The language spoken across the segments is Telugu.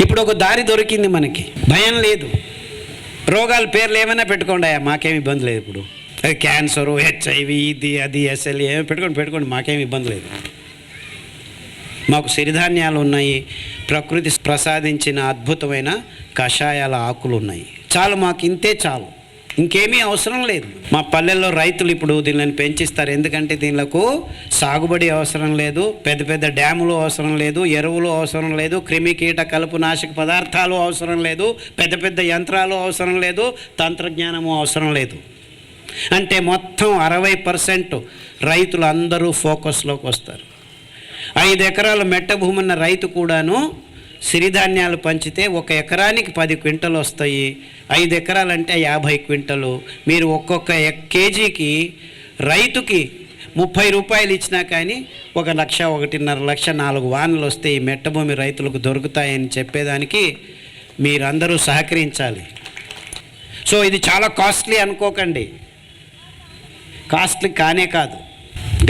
ఇప్పుడు ఒక దారి దొరికింది మనకి. భయం లేదు. రోగాల పేర్లు ఏమైనా పెట్టుకోండి అయ్యా మాకేమి ఇబ్బంది లేదు ఇప్పుడు. క్యాన్సర్ హెచ్ఐవి ఇది అది ఎస్ఎల్ ఏమి పెట్టుకోండి పెట్టుకోండి మాకేమి ఇబ్బంది లేదు. మాకు సిరిధాన్యాలు ఉన్నాయి ప్రకృతి ప్రసాదించిన అద్భుతమైన కషాయాల ఆకులు ఉన్నాయి. చాలు మాకు ఇంతే చాలు. ఇంకేమీ అవసరం లేదు. మా పల్లెల్లో రైతులు ఇప్పుడు దీనిని పెంచిస్తారు. ఎందుకంటే దీనిలకు సాగుబడి అవసరం లేదు. పెద్ద పెద్ద డ్యాములు అవసరం లేదు. ఎరువులు అవసరం లేదు. క్రిమి కీట కలుపు నాశక పదార్థాలు అవసరం లేదు. పెద్ద పెద్ద యంత్రాలు అవసరం లేదు. తంత్రజ్ఞానము అవసరం లేదు. అంటే మొత్తం అరవై పర్సెంట్ రైతులు అందరూ ఫోకస్లోకి వస్తారు. ఐదు ఎకరాల మెట్ట భూమి ఉన్న రైతు కూడాను సిరిధాన్యాలు పంచితే ఒక ఎకరానికి పది క్వింటలు వస్తాయి. ఐదు ఎకరాలంటే యాభై క్వింటలు. మీరు ఒక్కొక్క కేజీకి రైతుకి ముప్పై రూపాయలు ఇచ్చినా కానీ ఒక లక్ష ఒకటిన్నర లక్ష నాలుగు వానలు వస్తే ఈ మెట్ట భూమి రైతులకు దొరుకుతాయని చెప్పేదానికి మీరందరూ సహకరించాలి. సో ఇది చాలా కాస్ట్లీ అనుకోకండి. కాస్ట్లీ కానే కాదు.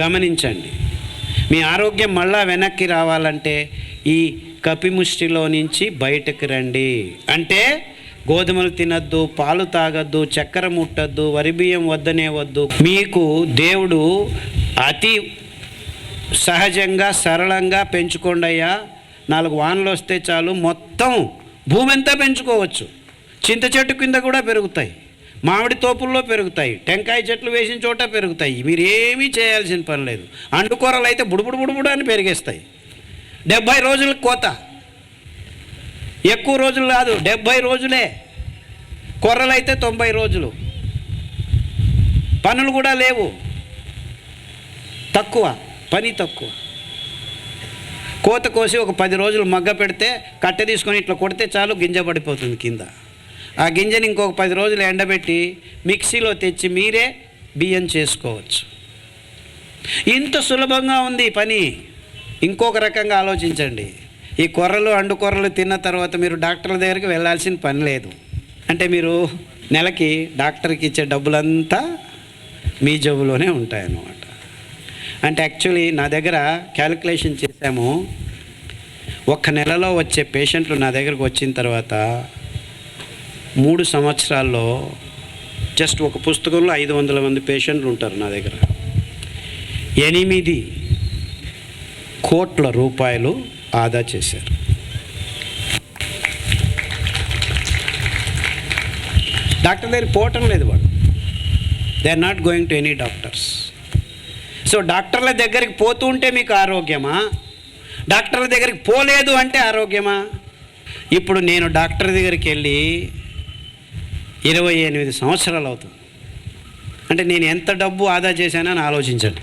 గమనించండి. మీ ఆరోగ్యం మళ్ళా వెనక్కి రావాలంటే ఈ కపిముష్టిలో నుంచి బయటకు రండి. అంటే గోధుమలు తినద్దు పాలు తాగద్దు చక్కెర ముట్టద్దు వరి బియ్యం వద్దనే వద్దు. మీకు దేవుడు అతి సహజంగా సరళంగా పెంచుకోండి అయ్యా. నాలుగు వానలు వస్తే చాలు మొత్తం భూమి అంతా పెంచుకోవచ్చు. చింత చెట్టు కింద కూడా పెరుగుతాయి. మామిడి తోపుల్లో పెరుగుతాయి. టెంకాయ చెట్లు వేసిన చోట పెరుగుతాయి. మీరు ఏమీ చేయాల్సిన పని లేదు. అండుకూరలు అయితే బుడుబుడు బుడుబుడు అని పెరిగేస్తాయి. డెబ్భై రోజుల కోత. ఎక్కువ రోజులు కాదు డెబ్భై రోజులే. కొర్రలు అయితే తొంభై రోజులు. పనులు కూడా లేవు. తక్కువ పని తక్కువ. కోత కోసి ఒక పది రోజులు మగ్గ పెడితే కట్టె తీసుకొని ఇట్లా కొడితే చాలు గింజ పడిపోతుంది కింద. ఆ గింజని ఇంకొక పది రోజులు ఎండబెట్టి మిక్సీలో తెచ్చి మీరే బియ్యం చేసుకోవచ్చు. ఇంత సులభంగా ఉంది పని. ఇంకొక రకంగా ఆలోచించండి. ఈ కొర్రలు అండు కొర్రలు తిన్న తర్వాత మీరు డాక్టర్ల దగ్గరికి వెళ్ళాల్సిన పని లేదు. అంటే మీరు నెలకి డాక్టర్కి ఇచ్చే డబ్బులంతా మీ జబ్బులోనే ఉంటాయన్నమాట. అంటే యాక్చువల్లీ నా దగ్గర క్యాలిక్యులేషన్ చేశాము. ఒక్క నెలలో వచ్చే పేషెంట్లు నా దగ్గరకు వచ్చిన తర్వాత మూడు సంవత్సరాల్లో జస్ట్ ఒక పుస్తకంలో ఐదు వందల మంది పేషెంట్లు ఉంటారు నా దగ్గర. ఎనిమిది కోట్ల రూపాయలు ఆదా చేశారు. డాక్టర్ దగ్గర పోవటం లేదు వాళ్ళు they are not going to any doctors so డాక్టర్ల దగ్గరికి పోతూ ఉంటే మీకు ఆరోగ్యమా? డాక్టర్ల దగ్గరికి పోలేదు అంటే ఆరోగ్యమా? ఇప్పుడు నేను డాక్టర్ దగ్గరికి వెళ్ళి ఇరవై ఎనిమిది సంవత్సరాలు అవుతుంది. అంటే నేను ఎంత డబ్బు ఆదా చేశానని ఆలోచించండి.